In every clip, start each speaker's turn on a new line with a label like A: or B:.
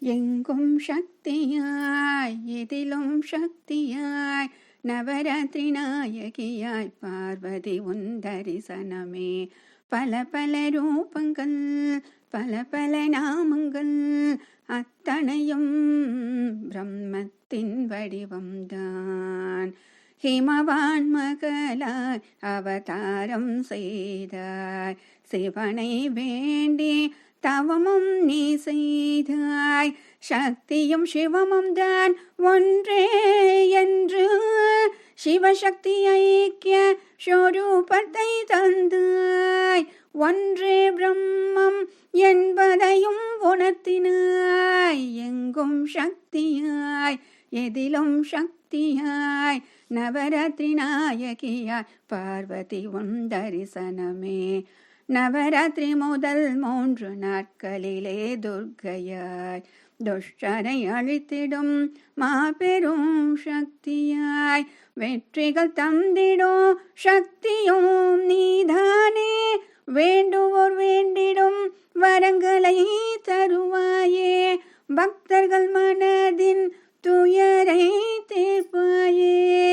A: எங்கும் சக்தியாய் எதிலும் சக்தியாய் நவராத்திரி நாயகியாய் பார்வதி உன் தரிசனமே. பல பல ரூபங்கள் பல பல நாமங்கள் அத்தனையும் பிரம்மத்தின் வடிவம்தான். ஹிமவான் மகளாய் அவதாரம் செய்தாய். சிவனை வேண்டி தவமும் நீ செய்தாய். சக்தியும் சிவமும் தான் ஒன்றே என்று சிவசக்தி ஐக்கிய ஸ்வரூபத்தை தந்தாய். ஒன்றே பிரம்மம் என்பதையும் உணர்த்தினாய். எங்கும் சக்தியாய் எதிலும் சக்தியாய் நவராத்திரி நாயகியாய் பார்வதி உன் தரிசனமே. நவராத்திரி முதல் மூன்று நாட்களிலே துர்கையாய் துஷ்டரை அழித்திடும் மாபெரும் சக்தியாய் வெற்றிகள் தந்திடும் சக்தியும் நீதானே. வேண்டுவோர் வேண்டிடும் வரங்களை தருவாயே. பக்தர்கள் மனதின் துயரை தீர்ப்பாயே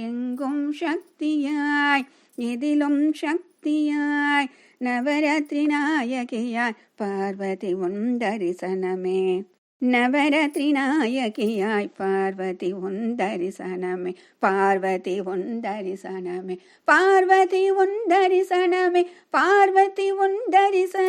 A: எங்கும் சக்தியாய் எதிலும் சக்தியாய் நவராத்திரி நாயகியாய் பார்வதி உன் தரிசனமே. நவராத்திரி நாயகியாய் பார்வதி உன் தரிசனமே பார்வதி உன் தரிசனமே பார்வதி உன் தரிசனமே பார்வதி உன் தரிசன